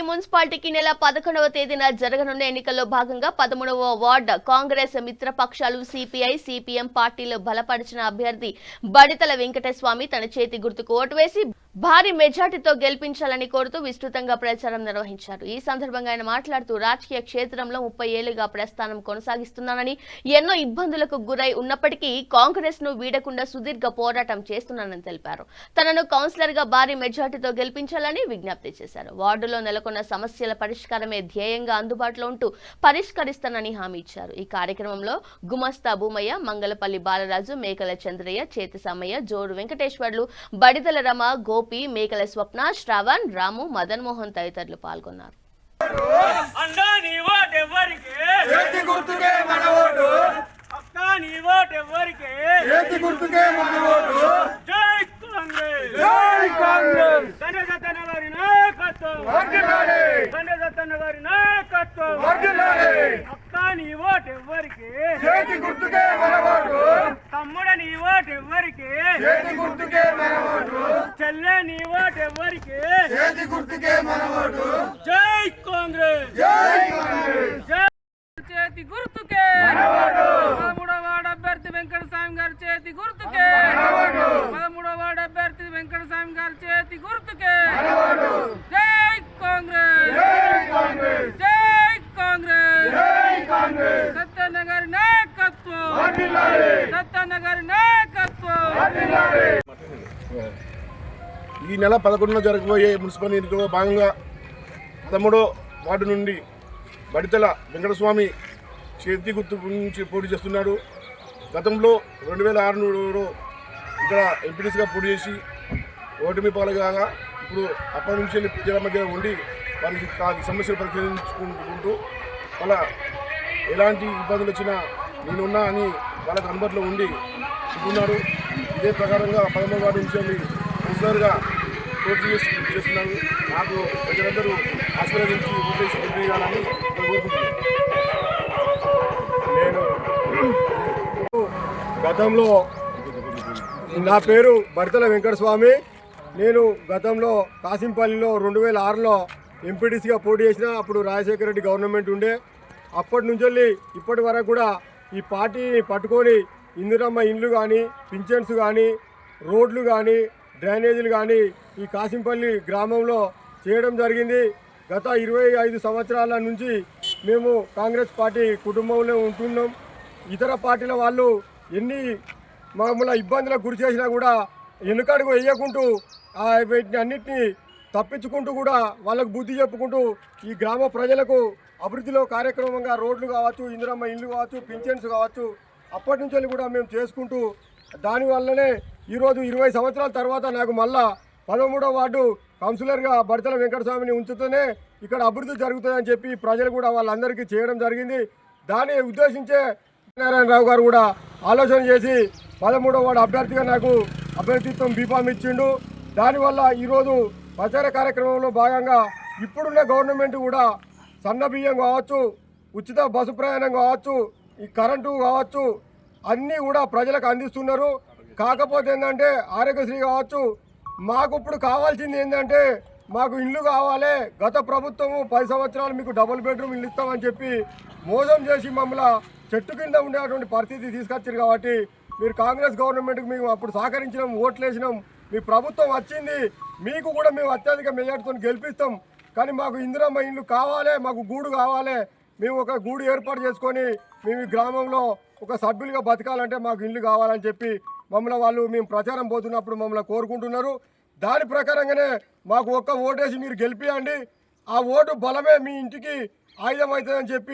కాసింపల్లి మున్సిపాలిటీకి నెల పదకొండవ తేదీన జరగనున్న ఎన్నికల్లో భాగంగా పదమూడవ వార్డ్ కాంగ్రెస్ మిత్రపక్షాలు సిపిఐ సిపిఎం పార్టీలు బలపరిచిన అభ్యర్థి బడితల వెంకటస్వామి తన చేతి గుర్తుకు ఓటు వేసి భారీ మెజార్టీతో గెలిపించాలని కోరుతూ విస్తృతంగా ప్రచారం నిర్వహించారు. ఈ సందర్భంగా ఆయన మాట్లాడుతూ రాజకీయ క్షేత్రంలో ముప్పై ఏళ్ళుగా ప్రస్థానం కొనసాగిస్తున్నానని ఎన్నో ఇబ్బందులకు గురై ఉన్నప్పటికీ కాంగ్రెస్ను వీడకుండా సుదీర్ఘ పోరాటం చేస్తున్నానని తెలిపారు. తనను కౌన్సిలర్గా భారీ మెజార్టీతో గెలిపించాలని విజ్ఞప్తి చేశారు. వార్డులో నెలకొన్న సమస్యల పరిష్కారమే ధ్యేయంగా అందుబాటులో ఉంటూ పరిష్కరిస్తానని హామీ ఇచ్చారు. ఈ కార్యక్రమంలో గుమస్తా భూమయ్య మంగళపల్లి బాలరాజు మేకల చంద్రయ్య చేతి సమ్మయ్య జోడు వెంకటేశ్వర్లు బడిదల రమ గో గోపి మేకల స్వప్న శ్రావణ్ రాము మదన్ మోహన్ తదితరులు పాల్గొన్నారు. అండా నీ ఓటు ఎవరికి చేతి గుర్తుకే మన ఓటు? అక్క నీ ఓటు ఎవరికి చేతి గుర్తుకే మన ఓటు? జై కాంగ్రెస్! జై కాంగ్రెస్! దండదత్తన గారి నాయకత్వం! ఓటు చేతి గుర్తుకే మన ఓటు తమ్ముడ నీ ఓటు ఎవరికి చేతి గుర్తుకే మన ఓటు చెల్లె నీ ఓటు ఎవరికి చేతి గుర్తుకే మన ఓటు జై కాంగ్రెస్! జై కాంగ్రెస్! జై చేతి గుర్తుకే! పదమూడవ వార్డు అభ్యర్థి వెంకట స్వామి గారి చేతి గుర్తుకే పదమూడవ వార్డు అభ్యర్థి వెంకట స్వామి గారి చేతి గుర్తుకే జై కాంగ్రెస్ జై కాంగ్రెస్ జై కాంగ్రెస్ జై కాంగ్రెస్ సత్యన్న గారి నాయకత్వం వర్ధిల్లాలి సత్యన్న గారి నాయకత్వం వర్ధిల్లాలి ఈ నెల పదకొండున జరగబోయే మున్సిపల్ ఎన్నికల్లో భాగంగా పదమూడో వార్డు నుండి బడితల వెంకటస్వామి చేతి గుర్తు నుంచి పోటీ చేస్తున్నాడు. గతంలో రెండు వేల ఆరులో ఇక్కడ ఎంపీటీసీగా పోటీ చేసి ఓటమి పాలుగా ఇప్పుడు అప్పటి నుంచి వెళ్ళి ప్రజల మధ్య ఉండి వారికి సమస్యలు పరిష్కరించుకుంటూ వాళ్ళ ఎలాంటి ఇబ్బందులు వచ్చినా నేనున్నా అని వాళ్ళకి అందుబాటులో ఉండి ఉన్నారు ఇదే ప్రకారంగా పదమూడు వార్డు నుంచి కౌన్సిలర్గా పోటీ చేసి చేస్తున్నాను నాకు ప్రజలందరూ ఆశీర్వదించి ఓటేసి చేయాలని కోరుకుంటున్నాను నేను గతంలో నా పేరు భర్తల వెంకటస్వామి. నేను గతంలో కాసింపల్లిలో రెండు వేల ఆరులో ఎంపీటీసీగా పోటీ చేసిన అప్పుడు రాజశేఖర రెడ్డి గవర్నమెంట్ ఉండే. అప్పటి నుంచి వెళ్ళి ఇప్పటి వరకు కూడా ఈ పార్టీని పట్టుకొని ఇందిరమ్మ ఇండ్లు కానీ పింఛన్స్ కానీ రోడ్లు కానీ డ్రైనేజీలు కానీ ఈ కాసింపల్లి గ్రామంలో చేయడం జరిగింది. గత ఇరవై ఐదు సంవత్సరాల నుంచి మేము కాంగ్రెస్ పార్టీ కుటుంబంలో ఉంటున్నాం. ఇతర పార్టీల వాళ్ళు ఎన్ని మమ్మల్ని ఇబ్బందులకు గురి చేసినా కూడా వెనుకడుగు వేయకుంటూ ఆ వీటిని అన్నిటినీ తప్పించుకుంటూ కూడా వాళ్ళకు బుద్ధి చెప్పుకుంటూ ఈ గ్రామ ప్రజలకు అభివృద్ధిలో కార్యక్రమంగా రోడ్లు కావచ్చు ఇందిరమ్మ ఇల్లు కావచ్చు పింఛన్స్ కావచ్చు అప్పటి నుంచి కూడా మేము చేసుకుంటూ దానివల్లనే ఈరోజు ఇరవై సంవత్సరాల తర్వాత నాకు మళ్ళా పదమూడో వార్డు కౌన్సిలర్గా భర్తల వెంకటస్వామిని ఉంచుతూనే ఇక్కడ అభివృద్ధి జరుగుతుందని చెప్పి ప్రజలు కూడా వాళ్ళందరికీ చేయడం జరిగింది. దాన్ని ఉద్దేశించే నారాయణరావు గారు కూడా ఆలోచన చేసి పదమూడో వార్డు అభ్యర్థిగా నాకు అభ్యర్థిత్వం బీఫామ్ ఇచ్చిండు. దానివల్ల ఈరోజు ప్రచార కార్యక్రమంలో భాగంగా ఇప్పుడున్న గవర్నమెంట్ కూడా సన్న బియ్యం కావచ్చు ఉచిత బస్సు ప్రయాణం కావచ్చు ఈ కరెంటు కావచ్చు అన్నీ కూడా ప్రజలకు అందిస్తున్నారు. కాకపోతే ఏంటంటే ఆరోగ్యశ్రీ కావచ్చు మాకు ఇప్పుడు కావాల్సింది ఏంటంటే మాకు ఇల్లు కావాలి. గత ప్రభుత్వము పది సంవత్సరాలు మీకు డబుల్ బెడ్రూమ్ ఇల్లు ఇస్తామని చెప్పి మోసం చేసి మమ్మల్ని చెట్టు కింద ఉండేటువంటి పరిస్థితి తీసుకొచ్చారు కాబట్టి మీరు కాంగ్రెస్ గవర్నమెంట్కి మేము అప్పుడు సహకరించినాం ఓట్లు వేసినాం మీ ప్రభుత్వం వచ్చింది మీకు కూడా మేము అత్యధిక మెజార్టీతో గెలిపిస్తాం. కానీ మాకు ఇందిరమ్మ ఇల్లు కావాలి మాకు గూడు కావాలి. మేము ఒక గూడు ఏర్పాటు చేసుకొని మేము ఈ గ్రామంలో ఒక సభ్యులుగా బతకాలంటే మాకు ఇల్లు కావాలని చెప్పి మమ్మల్ని వాళ్ళు మేము ప్రచారం పోతున్నప్పుడు మమ్మల్ని కోరుకుంటున్నారు. దాని ప్రకారంగానే మాకు ఒక్క ఓటేసి మీరు గెలిపియండి. ఆ ఓటు బలమే మీ ఇంటికి ఆయుధం అవుతుందని చెప్పి